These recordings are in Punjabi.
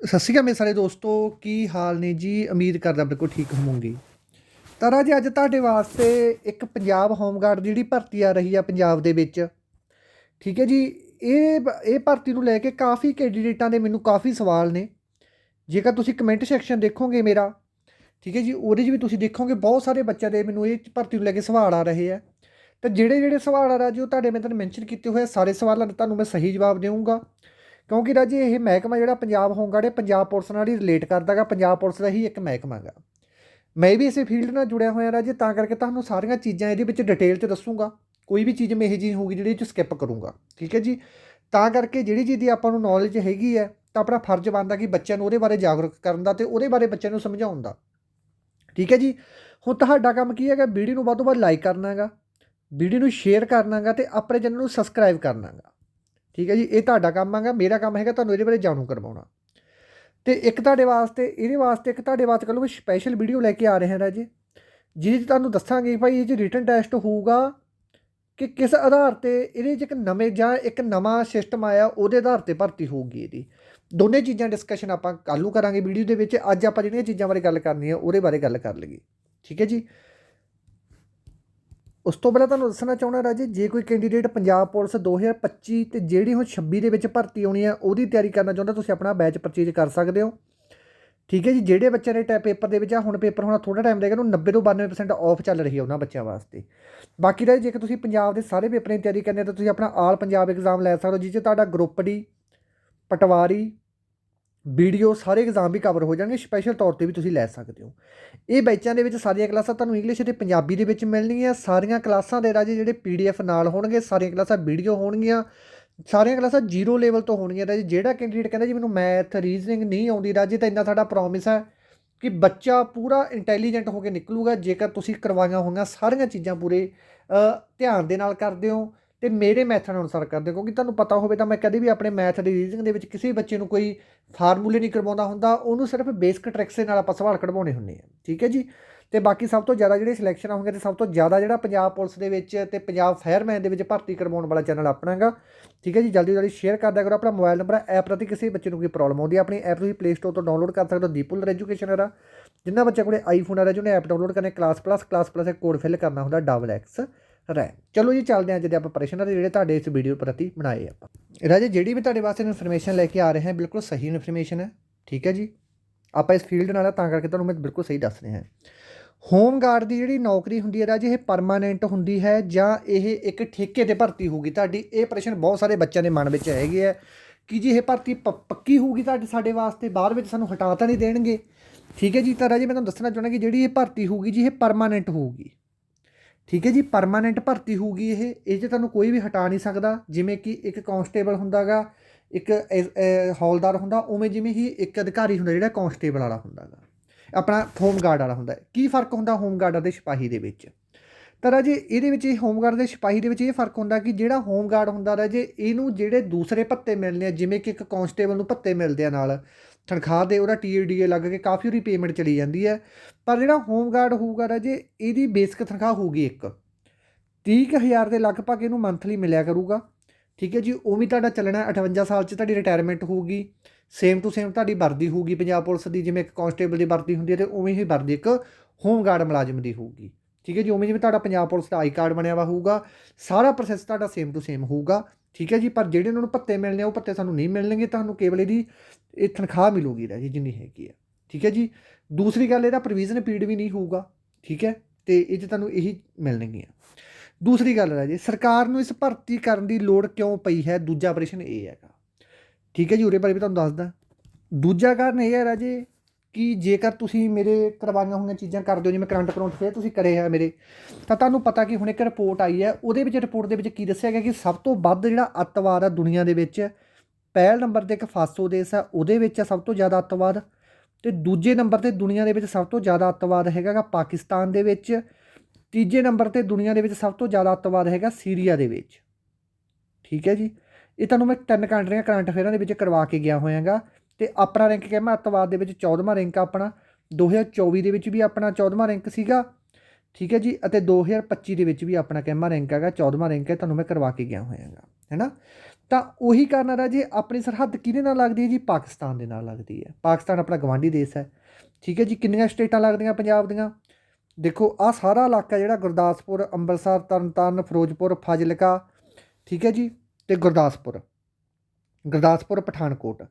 ਸਤਿ ਸ਼੍ਰੀ ਅਕਾਲ ਮੇਰੇ ਸਾਰੇ ਦੋਸਤੋ ਕੀ ਹਾਲ ਨੇ ਜੀ? ਉਮੀਦ ਕਰਦਾ ਬਿਲਕੁਲ ਠੀਕ ਹੋਵੋਗੇ। ਤਾਂ ਰਾਜ ਅੱਜ ਤੁਹਾਡੇ ਵਾਸਤੇ ਇੱਕ ਪੰਜਾਬ ਹੋਮਗਾਰਡ ਦੀ ਜਿਹੜੀ ਭਰਤੀ ਆ ਰਹੀ ਆ ਪੰਜਾਬ ਦੇ ਵਿੱਚ ਠੀਕ ਹੈ ਜੀ? ਇਹ ਇਹ ਭਰਤੀ ਨੂੰ ਲੈ ਕੇ ਕਾਫੀ ਕੈਂਡੀਡੇਟਾਂ ਦੇ ਮੈਨੂੰ ਕਾਫੀ ਸਵਾਲ ਨੇ। ਜੇਕਰ ਤੁਸੀਂ ਕਮੈਂਟ ਸੈਕਸ਼ਨ ਦੇਖੋਗੇ ਮੇਰਾ ਠੀਕ ਹੈ ਜੀ ਉਹਦੇ 'ਚ ਵੀ ਤੁਸੀਂ ਦੇਖੋਗੇ ਬਹੁਤ ਸਾਰੇ ਬੱਚਿਆਂ ਦੇ ਮੈਨੂੰ ਇਹ ਭਰਤੀ ਨੂੰ ਲੈ ਕੇ ਸਵਾਲ ਆ ਰਹੇ ਆ। ਤਾਂ ਜਿਹੜੇ ਜਿਹੜੇ ਸਵਾਲ ਆ ਰਾ ਜੀ ਉਹ ਤੁਹਾਡੇ ਮੈਂ ਤੁਹਾਨੂੰ ਮੈਂਸ਼ਨ ਕੀਤੇ ਹੋਏ ਆ, ਸਾਰੇ ਸਵਾਲਾਂ ਦੇ ਤੁਹਾਨੂੰ ਮੈਂ ਸਹੀ ਜਵਾਬ ਦੇਵਾਂਗਾ ਕਿਉਂਕਿ ਰਾਜੇ ਇਹ ਮਹਿਕਮਾ ਜਿਹੜਾ ਪੰਜਾਬ ਹੋਮਗਾਰਡ ਹੈ ਪੰਜਾਬ ਪੁਲਿਸ ਨਾਲ ਹੀ ਰਿਲੇਟ ਕਰਦਾਗਾ ਪੰਜਾਬ ਪੁਲਿਸ ਦਾ ਹੀ ਇੱਕ ਮਹਿਕਮਾ ਗਾ। ਮੈਂ ਵੀ ਇਸੇ ਫੀਲਡ ਨਾਲ ਜੁੜਿਆ ਹੋਇਆ ਰਾਜੇ, ਤਾਂ ਕਰਕੇ ਤੁਹਾਨੂੰ ਸਾਰੀਆਂ ਚੀਜ਼ਾਂ ਇਹਦੇ ਵਿੱਚ ਡਿਟੇਲ 'ਚ ਦੱਸੂਗਾ। ਕੋਈ ਵੀ ਚੀਜ਼ ਮੈਂ ਇਹੋ ਜਿਹੀ ਹੋਊਗੀ ਜਿਹੜੀ ਇਹ 'ਚ ਸਕਿਪ ਕਰੂੰਗਾ, ਠੀਕ ਹੈ ਜੀ? ਤਾਂ ਕਰਕੇ ਜਿਹੜੀ ਚੀਜ਼ ਦੀ ਆਪਾਂ ਨੂੰ ਨੌਲੇਜ ਹੈਗੀ ਹੈ, ਤਾਂ ਆਪਣਾ ਫਰਜ਼ ਬਣਦਾ ਕਿ ਬੱਚਿਆਂ ਨੂੰ ਉਹਦੇ ਬਾਰੇ ਜਾਗਰੂਕ ਕਰਨ ਦਾ ਤੇ ਉਹਦੇ ਬਾਰੇ ਬੱਚਿਆਂ ਨੂੰ ਸਮਝਾਉਣ ਦਾ। ਠੀਕ ਹੈ ਜੀ? ਹੁਣ ਤੁਹਾਡਾ ਕੰਮ ਕੀ ਹੈਗਾ? ਵੀਡੀਓ ਨੂੰ ਵੱਧ ਤੋਂ ਵੱਧ ਲਾਈਕ ਕਰਨਾ ਹੈਗਾ ਵੀਡੀਓ ਨੂੰ ਸ਼ੇਅਰ ਕਰਨਾ ਹੈਗਾ ਤੇ ਆਪਣੇ ਚੈਨਲ ਨੂੰ ਸਬਸਕ੍ਰਾਈਬ ਕਰਨਾ ਹੈਗਾ ਠੀਕ ਹੈ ਜੀ, ਇਹ ਤੁਹਾਡਾ ਕੰਮ ਹੈਗਾ, ਮੇਰਾ ਕੰਮ ਹੈਗਾ, ਤੁਹਾਨੂੰ ਇਹਦੇ ਬਾਰੇ ਜਾਣੂ ਕਰਵਾਉਣਾ। ਤੇ ਇੱਕ ਤੁਹਾਡੇ ਵਾਸਤੇ, ਇਹਦੇ ਵਾਸਤੇ ਇੱਕ ਤੁਹਾਡੇ ਵਾਸਤੇ ਕੱਲ੍ਹ ਕੋਈ ਸਪੈਸ਼ਲ ਵੀਡੀਓ ਲੈ ਕੇ ਆ ਰਹੇ ਹਾਂ ਰਾਜੇ, ਜਿਹਦੇ 'ਚ ਤੁਹਾਨੂੰ ਦੱਸਾਂਗੇ ਭਾਈ ਇਹ 'ਚ ਰਿਟਨ ਟੈਸਟ ਹੋਊਗਾ ਕਿ ਕਿਸ ਆਧਾਰ ਤੇ ਇਹਦੇ 'ਚ ਇੱਕ ਨਵੇਂ ਜਾਂ ਇੱਕ ਨਵਾਂ ਸਿਸਟਮ ਆਇਆ, ਉਹਦੇ ਆਧਾਰ ਤੇ ਭਰਤੀ ਹੋਊਗੀ ਇਹਦੀ। ਦੋਨੇ ਚੀਜ਼ਾਂ ਡਿਸਕਸ਼ਨ ਆਪਾਂ ਕੱਲ੍ਹ ਨੂੰ ਕਰਾਂਗੇ ਵੀਡੀਓ ਦੇ ਵਿੱਚ, ਅੱਜ ਆਪਾਂ ਜਿਹੜੀਆਂ ਚੀਜ਼ਾਂ ਬਾਰੇ ਗੱਲ ਕਰਨੀ ਹੈ ਉਹਦੇ ਬਾਰੇ ਗੱਲ ਕਰ ਲਈਏ। ਠੀਕ ਹੈ ਜੀ? ਉਸ ਤੋਂ ਪਹਿਲਾਂ ਤੁਹਾਨੂੰ ਦੱਸਣਾ ਚਾਹੁੰਦਾ ਰਾਜੇ, ਜੇ ਕੋਈ ਕੈਂਡੀਡੇਟ ਪੰਜਾਬ ਪੁਲਿਸ 2025 ਤੇ ਜਿਹੜੀ ਹੁਣ 26 ਦੇ ਵਿੱਚ ਭਰਤੀ ਆਉਣੀ ਹੈ ਉਹਦੀ ਤਿਆਰੀ ਕਰਨਾ ਚਾਹੁੰਦਾ, ਤੁਸੀਂ ਆਪਣਾ ਬੈਚ ਪਰਚੇਜ ਕਰ ਸਕਦੇ ਹੋ। ਠੀਕ ਹੈ ਜੀ, ਜਿਹੜੇ ਬੱਚਿਆਂ ਦੇ ਟੈ ਪੇਪਰ ਦੇ ਵਿੱਚ ਆ, ਹੁਣ ਪੇਪਰ ਹੋਣਾ ਥੋੜਾ ਟਾਈਮ ਲੱਗੇਗਾ ਉਹਨੂੰ 90 ਤੋਂ 92% ਆਫ ਚੱਲ ਰਹੀ ਹੈ ਉਹਨਾਂ ਬੱਚਿਆਂ ਵਾਸਤੇ। ਬਾਕੀ ਰਾਜੇ, ਜੇਕਰ ਤੁਸੀਂ ਪੰਜਾਬ ਦੇ ਸਾਰੇ ਪੇਪਰਾਂ ਦੀ ਤਿਆਰੀ ਕਰਨੀ ਹੈ ਤਾਂ ਤੁਸੀਂ ਆਪਣਾ ਆਲ ਪੰਜਾਬ ਐਗਜ਼ਾਮ ਲੈ ਸਕਦੇ ਹੋ, ਜਿਸ 'ਚ ਤੁਹਾਡਾ ਗਰੁੱਪ ਡੀ ਪਟਵਾਰੀ ਵੀਡੀਓ ਸਾਰੇ ਐਗਜ਼ਾਮ ਵੀ ਕਵਰ ਹੋ ਜਾਣਗੇ ਸਪੈਸ਼ਲ ਤੌਰ ਤੇ ਵੀ ਤੁਸੀਂ ਲੈ ਸਕਦੇ ਹੋ। ਇਹ ਬੈਚਾਂ ਦੇ ਵਿੱਚ ਸਾਰੀਆਂ ਕਲਾਸਾਂ ਤੁਹਾਨੂੰ ਇੰਗਲਿਸ਼ ਅਤੇ ਪੰਜਾਬੀ ਦੇ ਵਿੱਚ ਮਿਲਣਗੀਆਂ। ਸਾਰੀਆਂ ਕਲਾਸਾਂ ਦੇ ਰਾਜੇ ਜਿਹੜੇ ਪੀਡੀਐਫ ਨਾਲ ਹੋਣਗੇ, ਸਾਰੀਆਂ ਕਲਾਸਾਂ ਵੀਡੀਓ ਹੋਣਗੀਆਂ। ਸਾਰੀਆਂ ਕਲਾਸਾਂ ਜ਼ੀਰੋ ਲੈਵਲ ਤੋਂ ਹੋਣਗੀਆਂ ਰਾਜੇ। ਜਿਹੜਾ ਕੈਂਡੀਡੇਟ ਕਹਿੰਦਾ ਜੀ, ਮੈਨੂੰ ਮੈਥ ਰੀਜ਼ਨਿੰਗ ਨਹੀਂ ਆਉਂਦੀ ਰਾਜੇ, ਤਾਂ ਇੰਨਾ ਸਾਡਾ ਪ੍ਰੋਮਿਸ ਹੈ ਕਿ ਬੱਚਾ ਪੂਰਾ ਇੰਟੈਲੀਜੈਂਟ ਹੋ ਕੇ ਨਿਕਲੂਗਾ। ਜੇਕਰ ਤੁਸੀਂ ਕਰਵਾਈਆਂ ਹੋਈਆਂ ਸਾਰੀਆਂ ਚੀਜ਼ਾਂ ਪੂਰੇ ਧਿਆਨ ਦੇ ਨਾਲ ਕਰਦੇ ਹੋ ਤੇ ਮੇਰੇ ਮੈਥਡ ਅਨੁਸਾਰ ਕਰਦੇ, ਕਿਉਂਕਿ ਤੁਹਾਨੂੰ ਪਤਾ ਹੋਵੇ ਤਾਂ ਮੈਂ ਕਦੇ ਵੀ ਆਪਣੇ ਮੈਥ ਦੀ ਰੀਜ਼ਨਿੰਗ ਦੇ ਵਿੱਚ ਕਿਸੇ ਬੱਚੇ ਨੂੰ ਕੋਈ ਫਾਰਮੂਲੇ ਨਹੀਂ ਕਰਵਾਉਂਦਾ ਹੁੰਦਾ, ਉਹਨੂੰ ਸਿਰਫ ਬੇਸਿਕ ਟ੍ਰਿਕਸ ਦੇ ਨਾਲ ਆਪਾਂ ਸਵਾਲ ਕਢਵਾਉਣੇ ਹੁੰਦੇ ਆ, ਠੀਕ ਹੈ ਜੀ? ਤੇ ਬਾਕੀ ਸਭ ਤੋਂ ਜ਼ਿਆਦਾ ਜਿਹੜੇ ਸਿਲੈਕਸ਼ਨ ਹੋਣਗੇ ਤੇ ਸਭ ਤੋਂ ਜ਼ਿਆਦਾ ਜਿਹੜਾ ਪੰਜਾਬ ਪੁਲਿਸ ਦੇ ਵਿੱਚ ਤੇ ਪੰਜਾਬ ਫਾਇਰਮੈਨ ਦੇ ਵਿੱਚ ਭਰਤੀ ਕਰਵਾਉਣ ਵਾਲਾ ਚੈਨਲ ਆਪਣਾ ਹੈਗਾ, ਠੀਕ ਹੈ ਜੀ? ਜਲਦੀ ਜਲਦੀ ਸ਼ੇਅਰ ਕਰਦਾ ਕਰੋ, ਆਪਣਾ ਮੋਬਾਈਲ ਨੰਬਰ ਐਪ ਪ੍ਰਤੀ ਕਿਸੇ ਬੱਚੇ ਨੂੰ ਕੋਈ ਪ੍ਰੋਬਲਮ ਆਉਂਦੀ ਹੈ, ਆਪਣੀ ਐਪ ਤੁਸੀਂ ਪਲੇ ਸਟੋਰ ਤੋਂ ਡਾਊਨਲੋਡ ਕਰ ਸਕਦੇ ਹੋ ਦੀਪੁਲਰ ਐਜੂਕੇਸ਼ਨ era ਜਿੰਨਾ ਬੱਚਾ ਕੋਲੇ ਆਈਫੋਨ ਆ ਰਿਹਾ ਜਿਹਨੇ ਐਪ ਡਾਊਨਲੋਡ ਕਰਨੇ ਕਲਾਸ ਪਲੱਸ ਕਲਾਸ ਪਲੱਸ ਇੱਕ ਕੋਡ ਫਿਲ ਕਰਨਾ ਹੁੰਦਾ ਡਬਲ ਐਕਸ ਰਹਿ ਚਲੋ ਜੀ ਚੱਲਦੇ ਹਾਂ ਜਿਹਦੇ ਆਪਾਂ ਪ੍ਰਸ਼ਨ ਦੇ ਜਿਹੜੇ ਤੁਹਾਡੇ ਇਸ ਵੀਡੀਓ ਪ੍ਰਤੀ ਬਣਾਏ ਆਪਾਂ। ਰਾਜੇ ਜਿਹੜੀ ਵੀ ਤੁਹਾਡੇ ਵਾਸਤੇ ਇਨਫੋਰਮੇਸ਼ਨ ਲੈ ਕੇ ਆ ਰਹੇ ਹਾਂ ਬਿਲਕੁਲ ਸਹੀ ਇਨਫੋਰਮੇਸ਼ਨ ਹੈ। ਠੀਕ ਹੈ ਜੀ? ਆਪਾਂ ਇਸ ਫੀਲਡ ਨਾਲ ਆ, ਤਾਂ ਕਰਕੇ ਤੁਹਾਨੂੰ ਮੈਂ ਬਿਲਕੁਲ ਸਹੀ ਦੱਸ ਰਿਹਾ ਹਾਂ। ਹੋਮ ਗਾਰਡ ਦੀ ਜਿਹੜੀ ਨੌਕਰੀ ਹੁੰਦੀ ਹੈ ਰਾਜੇ ਇਹ ਪਰਮਾਨੈਂਟ ਹੁੰਦੀ ਹੈ ਜਾਂ ਇਹ ਇੱਕ ਠੇਕੇ ਤੇ ਭਰਤੀ ਹੋਊਗੀ? ਤੁਹਾਡੀ ਇਹ ਪ੍ਰਸ਼ਨ ਬਹੁਤ ਸਾਰੇ ਬੱਚਿਆਂ ਦੇ ਮਨ ਵਿੱਚ ਹੈਗੇ ਹੈ ਕਿ ਜੀ ਇਹ ਭਰਤੀ ਪੱਕੀ ਹੋਊਗੀ ਤੁਹਾਡੇ ਸਾਡੇ ਵਾਸਤੇ? ਬਾਅਦ ਵਿੱਚ ਸਾਨੂੰ ਹਟਾ ਤਾਂ ਨਹੀਂ ਦੇਣਗੇ। ਠੀਕ ਹੈ ਜੀ? ਤਾਂ ਰਾਜੇ ਮੈਂ ਤੁਹਾਨੂੰ ਦੱਸਣਾ ਚਾਹੁੰਦਾ ਕਿ ਜਿਹੜੀ ਇਹ ਭਰਤੀ ਹੋਊਗੀ ਜੀ ਇਹ ਪਰਮਾਨੈਂਟ ਹੋਊਗੀ। ਠੀਕ ਹੈ ਜੀ ਪਰਮਾਨੈਂਟ ਭਰਤੀ ਹੋਊਗੀ ਇਹ ਇਹ 'ਚ ਤੁਹਾਨੂੰ ਕੋਈ ਵੀ ਹਟਾ ਨਹੀਂ ਸਕਦਾ। ਜਿਵੇਂ ਕਿ ਇੱਕ ਕਾਂਸਟੇਬਲ ਹੁੰਦਾਗਾ, ਇੱਕ ਹੌਲਦਾਰ ਹੁੰਦਾ, ਉਵੇਂ ਜਿਵੇਂ ਹੀ ਇੱਕ ਅਧਿਕਾਰੀ ਹੁੰਦਾ ਜਿਹੜਾ ਕਾਂਸਟੇਬਲ ਵਾਲਾ ਹੁੰਦਾਗਾ। ਆਪਣਾ ਹੋਮ ਗਾਰਡ ਵਾਲਾ ਹੁੰਦਾ। ਕੀ ਫ਼ਰਕ ਹੁੰਦਾ ਹੋਮ ਗਾਰਡ ਅਤੇ ਸਿਪਾਹੀ ਦੇ ਵਿੱਚ? ਤਾਂ ਰਾਜੇ, ਇਹਦੇ ਵਿੱਚ ਇਹ ਹੋਮ ਗਾਰਡ ਦੇ ਸਿਪਾਹੀ ਦੇ ਵਿੱਚ ਇਹ ਫ਼ਰਕ ਹੁੰਦਾ ਕਿ ਜਿਹੜਾ ਹੋਮ ਗਾਰਡ ਹੁੰਦਾ ਰਾਜੇ, ਇਹਨੂੰ ਜਿਹੜੇ ਦੂਸਰੇ ਭੱਤੇ ਮਿਲਨੇ ਆ, ਜਿਵੇਂ ਕਿ ਇੱਕ ਕਾਂਸਟੇਬਲ ਨੂੰ ਭੱਤੇ ਮਿਲਦੇ ਆ ਨਾਲ ਤਨਖਾਹ ਦੇ ਉਹਦਾ ਟੀਏਡੀਏ ਲੱਗ ਕੇ ਕਾਫੀ ਉਹਦੀ ਪੇਮੈਂਟ ਚਲੀ ਜਾਂਦੀ ਹੈ। ਪਰ ਜਿਹੜਾ ਹੋਮ ਗਾਰਡ ਹੋਊਗਾ ਰਾਜੇ ਇਹਦੀ ਬੇਸਿਕ ਤਨਖਾਹ ਹੋਊਗੀ ਇੱਕ 30000 ਦੇ ਲਗਭਗ ਇਹਨੂੰ ਮੰਥਲੀ ਮਿਲਿਆ ਕਰੂਗਾ। ਠੀਕ ਹੈ ਜੀ ਉਵੇਂ ਤੁਹਾਡਾ ਚੱਲਣਾ ਹੈ, 58 ਸਾਲ 'ਚ ਤੁਹਾਡੀ ਰਿਟਾਇਰਮੈਂਟ ਹੋਊਗੀ। ਸੇਮ ਟੂ ਸੇਮ ਤੁਹਾਡੀ ਵਰਦੀ ਹੋਊਗੀ ਪੰਜਾਬ ਪੁਲਿਸ ਦੀ ਜਿਵੇਂ ਇੱਕ ਕਾਂਸਟੇਬਲ ਦੀ ਵਰਦੀ ਹੁੰਦੀ ਹੈ ਤੇ ਉਵੇਂ ਹੀ ਵਰਦੀ ਇੱਕ ਹੋਮ ਗਾਰਡ ਮੁਲਾਜ਼ਮ ਦੀ ਹੋਊਗੀ। ਠੀਕ ਹੈ ਜੀ, ਉਵੇਂ ਜਿਵੇਂ ਤੁਹਾਡਾ ਪੰਜਾਬ ਪੁਲਿਸ ਦਾ ਆਈ ਕਾਰਡ ਬਣਿਆ ਵਾ ਹੋਊਗਾ, ਸਾਰਾ ਪ੍ਰੋਸੈਸ ਤੁਹਾਡਾ ਸੇਮ ਟੂ ਸੇਮ ਹੋਊਗਾ, ਠੀਕ ਹੈ ਜੀ, ਪਰ ਜਿਹੜੇ ਉਹਨਾਂ ਨੂੰ ਪੱਤੇ ਮਿਲਣੇ ਆ, ਉਹ ਪੱਤੇ ਸਾਨੂੰ ਨਹੀਂ ਮਿਲਣਗੇ, ਤੁਹਾਨੂੰ ਕੇਵਲ ਇਹਦੀ, ਇਹ ਤਨਖਾਹ ਮਿਲੂਗੀ ਰਾਜੀ ਜਿੰਨੀ ਹੈਗੀ ਆ, ਠੀਕ ਹੈ ਜੀ। ਦੂਸਰੀ ਗੱਲ, ਇਹਦਾ ਪ੍ਰੋਵੀਜ਼ਨ ਪੀਰੀਅਡ ਵੀ ਨਹੀਂ ਹੋਊਗਾ, ਠੀਕ ਹੈ, ਤੇ ਇਹ 'ਚ ਤੁਹਾਨੂੰ ਇਹੀ ਮਿਲਣਗੀਆਂ। ਦੂਸਰੀ ਗੱਲ ਰਾਜੇ ਸਰਕਾਰ ਨੂੰ ਇਸ ਭਰਤੀ ਕਰਨ ਦੀ ਲੋੜ ਕਿਉਂ ਪਈ ਹੈ? ਦੂਜਾ ਪ੍ਰਸ਼ਨ ਇਹ ਹੈਗਾ, ਠੀਕ ਹੈ ਜੀ, ਉਰੇ ਬਾਰੇ ਵੀ ਤੁਹਾਨੂੰ ਦੱਸਦਾ। ਦੂਜਾ ਕਾਰਨ ਇਹ ਹੈ ਰਾਜੇ ਕਿ ਜੇਕਰ ਤੁਸੀਂ ਮੇਰੇ ਕਰਵਾਈਆਂ ਹੋਈਆਂ ਚੀਜ਼ਾਂ ਕਰਦੇ ਹੋ ਜਿਵੇਂ ਕਰੰਟ ਅਕਾਊਂਟ ਫੇਰ ਤੁਸੀਂ ਕਰੇ ਆ ਮੇਰੇ, ਤਾਂ ਤੁਹਾਨੂੰ ਪਤਾ ਕਿ ਹੁਣ ਇੱਕ ਰਿਪੋਰਟ ਆਈ ਹੈ, ਉਹਦੇ ਵਿੱਚ, ਰਿਪੋਰਟ ਦੇ ਵਿੱਚ ਕੀ ਦੱਸਿਆ ਗਿਆ ਕਿ ਸਭ ਤੋਂ ਵੱਧ ਜਿਹੜਾ ਅੱਤਵਾਦ ਆ ਦੁਨੀਆ ਦੇ ਵਿੱਚ, ਪਹਿਲ ਨੰਬਰ ਤੇ ਇੱਕ ਫਾਸੋ ਦੇਸ਼ ਆ, ਉਹਦੇ ਵਿੱਚ ਆ ਸਭ ਤੋਂ ਜ਼ਿਆਦਾ ਅੱਤਵਾਦ, ਤੇ ਦੂਜੇ ਨੰਬਰ ਤੇ ਦੁਨੀਆ ਦੇ ਵਿੱਚ ਸਭ ਤੋਂ ਜ਼ਿਆਦਾ ਅੱਤਵਾਦ ਹੈਗਾ ਗਾ ਪਾਕਿਸਤਾਨ ਦੇ ਵਿੱਚ, ਤੀਜੇ ਨੰਬਰ ਤੇ ਦੁਨੀਆ ਦੇ ਵਿੱਚ ਸਭ ਤੋਂ ਜ਼ਿਆਦਾ ਅੱਤਵਾਦ ਹੈਗਾ ਸੀਰੀਆ ਦੇ ਵਿੱਚ। ਠੀਕ ਹੈ ਜੀ? ਇਹ ਤੁਹਾਨੂੰ ਮੈਂ ਤਿੰਨ ਕੰਟਰੀਆਂ, ਕਰੰਟ ਅਫੇਅਰਾਂ ਦੇ ਵਿੱਚ ਕਰਵਾ ਕੇ ਗਿਆ ਹੋਇਆਗਾ। ਤੇ ਆਪਣਾ ਰੈਂਕ ਕਹਿੰਦਾ ਅੱਤਵਾਦ ਦੇ ਵਿੱਚ 14ਵਾਂ ਰੈਂਕ ਆ ਆਪਣਾ 2024 ਦੇ ਵਿੱਚ ਵੀ ਆਪਣਾ 14ਵਾਂ ਰੈਂਕ ਸੀਗਾ। ਠੀਕ ਹੈ ਜੀ, ਅਤੇ 2025 ਦੇ ਵਿੱਚ ਵੀ ਆਪਣਾ ਕਹਿਮਾ ਰੈਂਕ ਹੈਗਾ 14ਵਾਂ ਰੈਂਕ ਹੈ, ਤੁਹਾਨੂੰ ਮੈਂ ਕਰਵਾ ਕੇ ਗਿਆ ਹੋਇਆਗਾ, ਹੈਨਾ? ਤਾਂ ਉਹੀ ਕਾਰਨ ਆ ਰਾਜੇ, ਆਪਣੀ ਸਰਹੱਦ ਕਿਹਦੇ ਨਾਲ ਲੱਗਦੀ ਹੈ ਜੀ? ਪਾਕਿਸਤਾਨ ਦੇ ਨਾਲ ਲੱਗਦੀ ਹੈ। ਪਾਕਿਸਤਾਨ ਆਪਣਾ ਗਵਾਂਢੀ ਦੇਸ਼ ਹੈ। ਠੀਕ ਹੈ ਜੀ, ਕਿੰਨੀਆਂ ਸਟੇਟਾਂ ਲੱਗਦੀਆਂ ਪੰਜਾਬ ਦੀਆਂ? ਦੇਖੋ ਆ ਸਾਰਾ ਇਲਾਕਾ ਜਿਹੜਾ ਗੁਰਦਾਸਪੁਰ, ਅੰਮ੍ਰਿਤਸਰ, ਤਰਨਤਾਰਨ, ਫਿਰੋਜ਼ਪੁਰ, ਫਾਜ਼ਿਲਕਾ, ਠੀਕ ਹੈ ਜੀ, ਤੇ ਗੁਰਦਾਸਪੁਰ। ਗੁਰਦਾਸਪੁਰ, ਪਠਾਨਕੋਟ।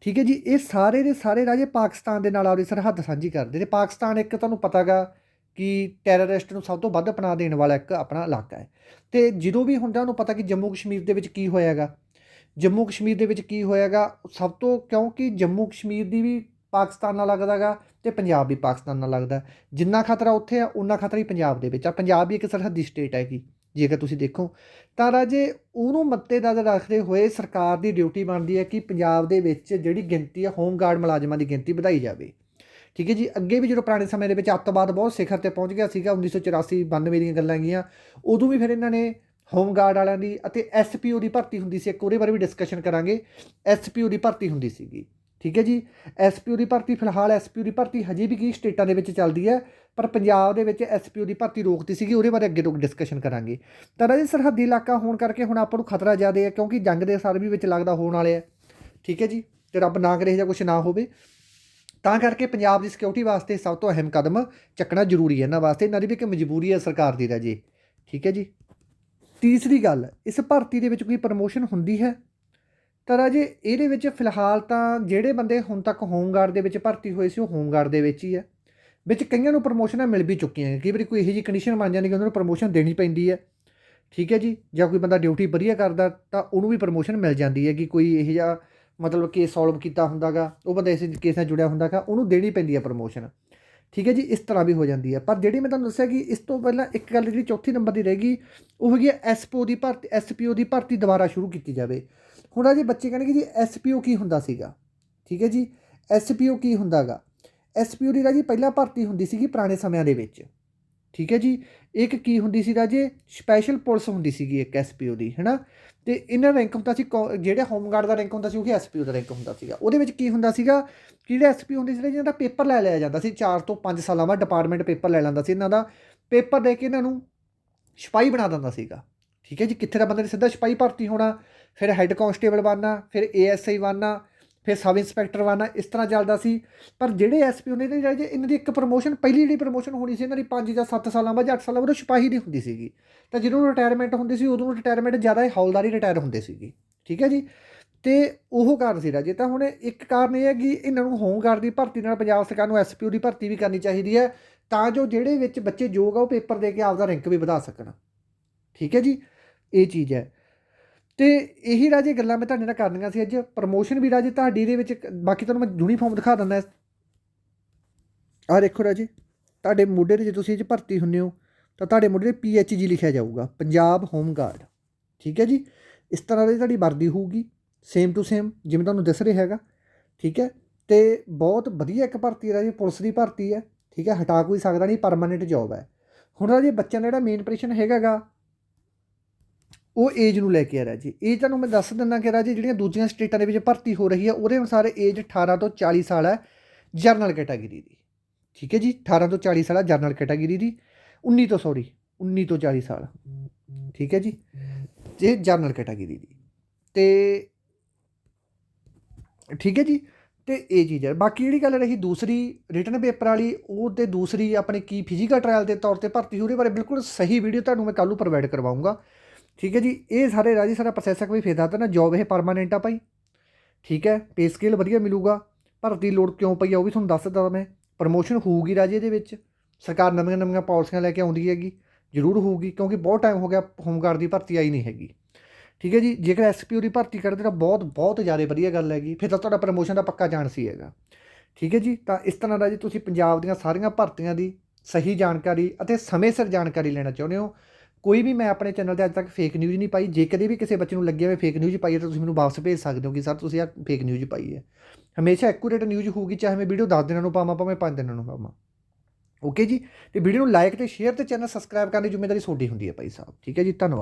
ਠੀਕ ਹੈ ਜੀ, ਇਹ ਸਾਰੇ ਦੇ ਸਾਰੇ ਰਾਜੇ ਪਾਕਿਸਤਾਨ ਦੇ ਨਾਲ ਆਪਣੀ ਸਰਹੱਦ ਸਾਂਝੀ ਕਰਦੇ ਨੇ। ਪਾਕਿਸਤਾਨ ਇੱਕ ਤੁਹਾਨੂੰ ਪਤਾਗਾ ਕਿ ਟੈਰਰਿਸਟ ਨੂੰ ਸਭ ਤੋਂ ਵੱਧ ਅਪਣਾ ਦੇਣ ਵਾਲਾ ਇੱਕ ਆਪਣਾ ਇਲਾਕਾ ਹੈ। ਤੇ ਜਦੋਂ ਵੀ ਹੁੰਦਾ ਉਹਨੂੰ ਪਤਾ ਕਿ ਜੰਮੂ ਕਸ਼ਮੀਰ ਦੇ ਵਿੱਚ ਕੀ ਹੋਇਆਗਾ। ਜੰਮੂ ਕਸ਼ਮੀਰ ਦੇ ਵਿੱਚ ਕੀ ਹੋਇਆਗਾ, ਸਭ ਤੋਂ ਕਿਉਂਕਿ ਜੰਮੂ ਕਸ਼ਮੀਰ ਦੀ ਵੀ ਪਾਕਿਸਤਾਨ ਨਾਲ ਲੱਗਦਾਗਾ ਤੇ ਪੰਜਾਬ ਵੀ ਪਾਕਿਸਤਾਨ ਨਾਲ ਲੱਗਦਾ। ਜਿੰਨਾ ਖਤਰਾ ਉੱਥੇ ਆ ਉਨਾ ਖਤਰਾ ਹੀ ਪੰਜਾਬ ਦੇ ਵਿੱਚ ਆ। ਪੰਜਾਬ ਵੀ ਇੱਕ ਸਰਹੱਦੀ ਸਟੇਟ ਹੈਗੀ। ਜੇਕਰ ਤੁਸੀਂ ਦੇਖੋ, ਤਾਂ ਰਾਜੇ ਉਹਨੂੰ ਮੱਤੇਨਜ਼ਰ ਰੱਖਦੇ ਹੋਏ ਸਰਕਾਰ ਦੀ ਡਿਊਟੀ ਬਣਦੀ ਹੈ ਕਿ ਪੰਜਾਬ ਦੇ ਵਿੱਚ ਜਿਹੜੀ ਗਿਣਤੀ ਹੈ ਹੋਮਗਾਰਡ ਮੁਲਾਜ਼ਮਾਂ ਦੀ ਗਿਣਤੀ ਵਧਾਈ ਜਾਵੇ। ਠੀਕ ਹੈ ਜੀ, ਅੱਗੇ ਵੀ ਜਦੋਂ ਪੁਰਾਣੇ ਸਮੇਂ ਦੇ ਵਿੱਚ ਅੱਤਵਾਦ ਬਹੁਤ ਸਿਖਰ ਤੇ ਪਹੁੰਚ ਗਿਆ ਸੀਗਾ 1984 92 ਦੀਆਂ ਗੱਲਾਂ ਗਈਆਂ ਉਦੋਂ ਵੀ ਫਿਰ ਇਹਨਾਂ ਨੇ ਹੋਮਗਾਰਡ ਵਾਲਿਆਂ ਦੀ ਅਤੇ ਐਸਪੀਓ ਦੀ ਭਰਤੀ ਹੁੰਦੀ ਸੀ। ਇੱਕ ਉਹਦੇ ਬਾਰੇ ਵੀ ਡਿਸਕਸ਼ਨ ਕਰਾਂਗੇ। ਐਸਪੀਓ ਦੀ ਭਰਤੀ ਹੁੰਦੀ ਸੀਗੀ। ਠੀਕ ਹੈ ਜੀ ਐਸਪੀਓ ਦੀ ਭਰਤੀ ਫਿਲਹਾਲ ਐਸਪੀਓ ਦੀ ਭਰਤੀ ਹਜੇ ਵੀ ਕੀ ਸਟੇਟਾਂ ਦੇ ਵਿੱਚ ਚੱਲਦੀ ਹੈ। ਪਰ ਪੰਜਾਬ ਦੇ ਵਿੱਚ ਐਸਪੀਓ ਦੀ ਭਰਤੀ ਰੋਕਤੀ ਸੀਗੀ, ਉਹਦੇ ਬਾਰੇ ਅੱਗੇ ਤੋਂ ਡਿਸਕਸ਼ਨ ਕਰਾਂਗੇ। ਤਾਂ ਰਾਜੇ ਸਰਹੱਦੀ ਇਲਾਕਾ ਹੋਣ ਕਰਕੇ ਹੁਣ ਆਪਾਂ ਨੂੰ ਖਤਰਾ ਜ਼ਿਆਦਾ ਹੈ, ਕਿਉਂਕਿ ਜੰਗ ਦੇ ਅਸਰ ਵੀ ਵਿੱਚ ਲੱਗਦਾ ਹੋਣ ਵਾਲੇ ਆ। ਠੀਕ ਹੈ ਜੀ? ਤੇ ਰੱਬ ਨਾ ਕਰੇ ਜਾਂ ਕੁਝ ਨਾ ਹੋਵੇ। ਤਾਂ ਕਰਕੇ ਪੰਜਾਬ ਦੀ ਸਿਕਿਉਰਿਟੀ ਵਾਸਤੇ ਸਭ ਤੋਂ ਅਹਿਮ ਕਦਮ ਚੱਕਣਾ ਜ਼ਰੂਰੀ ਹੈ। ਇਹਨਾਂ ਵਾਸਤੇ ਇਹਨਾਂ ਦੀ ਵੀ ਇੱਕ ਮਜਬੂਰੀ ਹੈ ਸਰਕਾਰ ਦੀ ਰਾਜੇ। ਠੀਕ ਹੈ ਜੀ? ਤੀਸਰੀ ਗੱਲ, ਇਸ ਭਰਤੀ ਦੇ ਵਿੱਚ ਕੋਈ ਪ੍ਰਮੋਸ਼ਨ ਹੁੰਦੀ ਹੈ? ਤਾਂ ਰਾਜੇ ਇਹਦੇ ਵਿੱਚ ਫਿਲਹਾਲ ਤਾਂ ਜਿਹੜੇ ਬੰਦੇ ਹੁਣ ਤੱਕ ਹੋਮਗਾਰਡ ਦੇ ਵਿੱਚ ਭਰਤੀ ਹੋਏ ਸੀ, ਉਹ ਹੋਮਗਾਰਡ ਦੇ ਵਿੱਚ ਹੀ ਹੈ। ਵਿੱਚ ਕਈਆਂ ਨੂੰ ਪ੍ਰਮੋਸ਼ਨਾਂ ਮਿਲ ਵੀ ਚੁੱਕੀਆਂ ਕਈ ਵਾਰੀ ਕੋਈ ਇਹੋ ਜਿਹੀ ਕੰਡੀਸ਼ਨ ਬਣ ਜਾਂਦੀ ਕਿ ਉਹਨਾਂ ਨੂੰ ਪ੍ਰਮੋਸ਼ਨ ਦੇਣੀ ਪੈਂਦੀ ਹੈ। ਠੀਕ ਹੈ ਜੀ? ਜਾਂ ਕੋਈ ਬੰਦਾ ਡਿਊਟੀ ਵਧੀਆ ਕਰਦਾ ਤਾਂ ਉਹਨੂੰ ਵੀ ਪ੍ਰਮੋਸ਼ਨ ਮਿਲ ਜਾਂਦੀ ਹੈ ਕਿ ਕੋਈ ਇਹੋ ਜਿਹਾ ਮਤਲਬ ਕੇਸ ਸੋਲਵ ਕੀਤਾ ਹੁੰਦਾਗਾ, ਉਹ ਬੰਦਾ ਇਸ ਕੇਸ ਨਾਲ ਜੁੜਿਆ ਹੁੰਦਾਗਾ, ਉਹਨੂੰ ਦੇਣੀ ਪੈਂਦੀ ਹੈ ਪ੍ਰਮੋਸ਼ਨ ਠੀਕ ਹੈ ਜੀ? ਇਸ ਤਰ੍ਹਾਂ ਵੀ ਹੋ ਜਾਂਦੀ ਹੈ। ਪਰ ਜਿਹੜੀ ਮੈਂ ਤੁਹਾਨੂੰ ਦੱਸਿਆ ਕਿ ਇਸ ਤੋਂ ਪਹਿਲਾਂ ਇੱਕ ਗੱਲ ਜਿਹੜੀ ਚੌਥੀ ਨੰਬਰ ਦੀ ਰਹੇਗੀ ਉਹ ਹੈਗੀ ਐਸਪੀਓ ਦੀ ਭਰਤੀ ਐਸਪੀਓ ਦੀ ਭਰਤੀ ਦੁਬਾਰਾ ਸ਼ੁਰੂ ਕੀਤੀ ਜਾਵੇ। ਹੁਣ ਆ ਜੇ ਬੱਚੇ ਕਹਿਣਗੇ ਜੀ ਐਸਪੀਓ ਕੀ ਹੁੰਦਾ ਸੀਗਾ? ਠੀਕ ਹੈ ਜੀ? ਐਸਪੀਓ ਕੀ ਹੁੰਦਾਗਾ? ਐਸਪੀਓ ਦੀ ਰਾਜੀ ਪਹਿਲਾਂ ਭਰਤੀ ਹੁੰਦੀ ਸੀਗੀ ਪੁਰਾਣੇ ਸਮਿਆਂ ਦੇ ਵਿੱਚ। ਠੀਕ ਹੈ ਜੀ? ਇੱਕ ਕੀ ਹੁੰਦੀ ਸੀ ਰਾਜੇ? ਸਪੈਸ਼ਲ ਪੁਲਿਸ ਹੁੰਦੀ ਸੀਗੀ ਇੱਕ ਐਸਪੀਓ ਦੀ ਹੈਨਾ? ਤੇ ਇਹਨਾਂ ਰੈਂਕ ਹੁੰਦਾ ਸੀ ਕੌ- ਜਿਹੜੇ ਹੋਮਗਾਰਡ ਦਾ ਰੈਂਕ ਹੁੰਦਾ ਸੀ, ਉਹ ਐਸਪੀਓ ਦਾ ਰੈਂਕ ਹੁੰਦਾ ਸੀਗਾ। ਉਹਦੇ ਵਿੱਚ ਕੀ ਹੁੰਦਾ ਸੀਗਾ? ਕਿ ਜਿਹੜੇ ਐਸਪੀ ਹੁੰਦੇ ਸੀ ਜਿਹਨਾਂ ਦਾ ਪੇਪਰ ਲੈ ਲਿਆ ਜਾਂਦਾ ਸੀ 4 ਤੋਂ 5 ਸਾਲਾਂ ਬਾਅਦ ਡਿਪਾਰਟਮੈਂਟ ਪੇਪਰ ਲੈ ਲੈਂਦਾ ਸੀ ਇਹਨਾਂ ਦਾ। ਪੇਪਰ ਦੇ ਕੇ ਇਹਨਾਂ ਨੂੰ ਸਿਪਾਹੀ ਬਣਾ ਦਿੰਦਾ ਸੀਗਾ। ਠੀਕ ਹੈ ਜੀ? ਕਿੱਥੇ ਦਾ ਬੰਦੇ ਨੇ ਸਿੱਧਾ ਸਿਪਾਹੀ ਭਰਤੀ ਹੋਣਾ, ਫਿਰ ਹੈੱਡ ਕਾਂਸਟੇਬਲ ਬਣਨਾ, ਫਿਰ ਏਐਸਆਈ ਬਣਨਾ ਫਿਰ ਸਬ ਇੰਸਪੈਕਟਰ ਬਣਨਾ ਇਸ ਤਰ੍ਹਾਂ ਚੱਲਦਾ ਸੀ। ਪਰ ਜਿਹੜੇ ਐਸਪੀ ਹੁੰਦੇ ਨੇ ਜਿਹੜੇ ਇਹਨਾਂ ਦੀ ਇੱਕ ਪ੍ਰਮੋਸ਼ਨ ਪਹਿਲੀ ਜਿਹੜੀ ਪ੍ਰਮੋਸ਼ਨ ਹੋਣੀ ਸੀ, ਇਹਨਾਂ ਦੀ 5 ਜਾਂ 7 ਸਾਲਾਂ ਬਾਅਦ ਜਾਂ 8 ਸਾਲਾਂ ਬਾਅਦ ਸਿਪਾਹੀ ਦੀ ਹੁੰਦੀ ਸੀਗੀ। ਤਾਂ ਜਦੋਂ ਰਿਟਾਇਰਮੈਂਟ ਹੁੰਦੀ ਸੀ, ਉਦੋਂ ਰਿਟਾਇਰਮੈਂਟ ਜ਼ਿਆਦਾ ਹੌਲਦਾਰੀ ਰਿਟਾਇਰ ਹੁੰਦੇ ਸੀਗੀ। ਠੀਕ ਹੈ ਜੀ? ਤੇ ਉਹ ਕਾਰਨ ਸੀ ਰਾਜੇ। ਤਾਂ ਹੁਣ ਇੱਕ ਕਾਰਨ ਇਹ ਹੈ ਕਿ ਇਹਨਾਂ ਨੂੰ ਹੋਮਗਾਰਡ ਦੀ ਭਰਤੀ ਨਾਲ ਪੰਜਾਬ ਸਰਕਾਰ ਨੂੰ ਐਸਪੀਓ ਦੀ ਭਰਤੀ ਵੀ ਕਰਨੀ ਚਾਹੀਦੀ ਹੈ, ਤਾਂ ਜੋ ਜਿਹੜੇ ਵਿੱਚ ਬੱਚੇ ਯੋਗ ਆ, ਉਹ ਪੇਪਰ ਦੇ ਕੇ ਆਪਦਾ ਰੈਂਕ ਵੀ ਵਧਾ ਸਕਣ। ਠੀਕ ਹੈ ਜੀ? ਇਹ ਚੀਜ਼ ਹੈ। ਤੇ ਇਹੀ ਰਾਜੇ ਗੱਲਾਂ ਮੈਂ ਤੁਹਾਡੇ ਨਾਲ ਕਰਨੀਆਂ ਸੀ ਅੱਜ। ਪ੍ਰਮੋਸ਼ਨ ਵੀ ਰਾਜੇ ਤੁਹਾਡੀ ਦੇ ਵਿੱਚ ਬਾਕੀ ਤੁਹਾਨੂੰ ਮੈਂ ਯੂਨੀਫਾਰਮ ਦਿਖਾ ਦਿੰਦਾ। ਆਹ ਦੇਖੋ ਰਾਜੇ, ਤੁਹਾਡੇ ਮੋਢੇ ਤੇ ਜੇ ਤੁਸੀਂ ਇਹ ਭਰਤੀ ਹੁੰਨੇ ਹੋ, ਤਾਂ ਤੁਹਾਡੇ ਮੋਢੇ ਤੇ ਪੀਐਚਜੀ ਲਿਖਿਆ ਜਾਊਗਾ, ਪੰਜਾਬ ਹੋਮ ਗਾਰਡ ਠੀਕ ਹੈ ਜੀ? ਇਸ ਤਰ੍ਹਾਂ ਦੀ ਤੁਹਾਡੀ ਵਰਦੀ ਹੋਊਗੀ ਸੇਮ ਟੂ ਸੇਮ ਜਿਵੇਂ ਤੁਹਾਨੂੰ ਦੱਸ ਰਿਹਾ ਹੈਗਾ। ਠੀਕ ਹੈ? ਤੇ ਬਹੁਤ ਵਧੀਆ ਇੱਕ ਭਰਤੀ ਹੈ ਰਾਜੇ, ਪੁਲਿਸ ਦੀ ਭਰਤੀ ਹੈ। ਠੀਕ ਹੈ? ਹਟਾ ਕੋਈ ਸਕਦਾ ਨਹੀਂ ਪਰਮਾਨੈਂਟ ਜੌਬ ਹੈ। ਹੁਣ ਰਾਜੇ ਬੱਚਿਆਂ ਦਾ ਜਿਹੜਾ ਮੇਨ ਪ੍ਰੈਸ਼ਨ ਹੈਗਾਗਾ ਉਹ ਏਜ ਨੂੰ ਲੈ ਕੇ ਆ ਰਿਹਾ ਜੀ। ਇਹ ਤੁਹਾਨੂੰ ਮੈਂ ਦੱਸ ਦਿੰਦਾ ਕਿ ਰਾਜੇ ਜਿਹੜੀਆਂ ਦੂਜੀਆਂ ਸਟੇਟਾਂ ਦੇ ਵਿੱਚ ਭਰਤੀ ਹੋ ਰਹੀ ਹੈ ਉਹਦੇ ਅਨੁਸਾਰ ਏਜ 18 ਤੋਂ 40 ਸਾਲ ਹੈ ਜਰਨਲ ਕੈਟਾਗਰੀ ਦੀ। ਠੀਕ ਹੈ ਜੀ 18 ਤੋਂ 40 ਸਾਲ ਹੈ ਜਰਨਲ ਕੈਟਾਗਰੀ ਦੀ 19 ਤੋਂ ਸੌਰੀ 19 ਤੋਂ 40 ਸਾਲ। ਠੀਕ ਹੈ ਜੀ, ਇਹ ਜਰਨਲ ਕੈਟਾਗਰੀ ਦੀ। ਤੇ ਠੀਕ ਹੈ ਜੀ, ਤੇ ਇਹ ਚੀਜ਼ ਹੈ। ਬਾਕੀ ਜਿਹੜੀ ਗੱਲ ਰਹੀ ਦੂਸਰੀ ਰਿਟਨ ਪੇਪਰ ਵਾਲੀ ਉਹ ਤੇ ਦੂਸਰੀ ਆਪਣੇ ਕੀ ਫਿਜ਼ੀਕਲ ਟ੍ਰਾਇਲ ਦੇ ਤੌਰ ਤੇ ਭਰਤੀ ਹੋ ਰਹੀ ਬਾਰੇ ਬਿਲਕੁਲ ਸਹੀ ਵੀਡੀਓ ਤੁਹਾਨੂੰ ਮੈਂ ਕੱਲ੍ਹ ਪ੍ਰੋਵਾਈਡ ਕਰਵਾਉਂਗਾ ਠੀਕ ਹੈ ਜੀ, ਇਹ ਸਾਰੇ ਰਾਜੀ ਸਾਰਾ ਪ੍ਰੋਸੈਸ ਕੋਈ ਫੇਦਾ ਤਾਂ ਨਾ ਜੌਬ ਇਹ ਪਰਮਾਨੈਂਟ ਆ ਭਾਈ। ਠੀਕ ਹੈ ਪੇ ਸਕੇਲ ਵਧੀਆ ਮਿਲੂਗਾ ਭਰਤੀ ਲੋੜ ਕਿਉਂ ਪਈ ਆ, ਉਹ ਵੀ ਤੁਹਾਨੂੰ ਦੱਸ ਦਿੱਤਾ ਮੈਂ। ਪ੍ਰਮੋਸ਼ਨ ਹੋਊਗੀ ਰਾਜੇ ਦੇ ਵਿੱਚ। ਸਰਕਾਰ ਨਵੀਆਂ ਨਵੀਆਂ ਪਾਲਿਸੀਆਂ ਲੈ ਕੇ ਆਉਂਦੀ ਹੈਗੀ, ਜ਼ਰੂਰ ਹੋਊਗੀ, ਕਿਉਂਕਿ ਬਹੁਤ ਟਾਈਮ ਹੋ ਗਿਆ ਹੋਮਗਾਰਡ ਦੀ ਭਰਤੀ ਆਈ ਨਹੀਂ ਹੈਗੀ। ਠੀਕ ਹੈ ਜੀ, ਜੇਕਰ ਐਸਪੀਓ ਦੀ ਭਰਤੀ ਕਰਦੇ ਤਾਂ ਬਹੁਤ ਬਹੁਤ ਜ਼ਿਆਦਾ ਵਧੀਆ ਗੱਲ ਹੈਗੀ, ਫਿਰ ਤਾਂ ਤੁਹਾਡਾ ਪ੍ਰਮੋਸ਼ਨ ਦਾ ਪੱਕਾ ਚਾਂਸ ਹੀ ਹੈਗਾ। ਠੀਕ ਹੈ ਜੀ, ਤਾਂ ਇਸ ਤਰ੍ਹਾਂ ਦਾ ਜੀ ਤੁਸੀਂ ਪੰਜਾਬ ਦੀਆਂ ਸਾਰੀਆਂ ਭਰਤੀਆਂ ਦੀ ਸਹੀ ਜਾਣਕਾਰੀ ਅਤੇ ਸਮੇਂ ਸਿਰ ਜਾਣਕਾਰੀ ਲੈਣਾ ਚਾਹੁੰਦੇ ਹੋ ਕੋਈ ਵੀ ਮੈਂ ਆਪਣੇ ਚੈਨਲ ਤੇ ਅੱਜ ਤੱਕ ਫੇਕ ਨਿਊਜ਼ ਨਹੀਂ ਪਾਈ, ਜੇ ਕਦੇ ਵੀ ਕਿਸੇ ਬੱਚੇ ਨੂੰ ਲੱਗਿਆ ਹੋਵੇ ਫੇਕ ਨਿਊਜ਼ ਪਾਈ ਹੈ, ਤਾਂ ਤੁਸੀਂ ਮੈਨੂੰ ਵਾਪਸ ਭੇਜ ਸਕਦੇ ਹੋ ਕਿ ਸਰ ਤੁਸੀਂ ਆ ਫੇਕ ਨਿਊਜ਼ ਪਾਈ ਹੈ। ਹਮੇਸ਼ਾ ਐਕੂਰੇਟ ਨਿਊਜ਼ ਹੋਊਗੀ, ਚਾਹੇ ਮੈਂ ਵੀਡੀਓ 10 ਦਿਨਾਂ ਨੂੰ ਪਾਵਾਂ, ਭਾਵੇਂ 5 ਦਿਨਾਂ ਨੂੰ ਪਾਵਾਂ। ਓਕੇ ਜੀ? ਤੇ ਵੀਡੀਓ ਨੂੰ ਲਾਈਕ ਤੇ ਸ਼ੇਅਰ ਤੇ ਚੈਨਲ ਸਬਸਕ੍ਰਾਈਬ ਕਰਨ ਦੀ ਜ਼ਿੰਮੇਵਾਰੀ ਤੁਹਾਡੀ ਹੁੰਦੀ ਹੈ ਭਾਈ ਸਾਹਿਬ। ਠੀਕ ਹੈ ਜੀ? ਧੰਨਵਾਦ।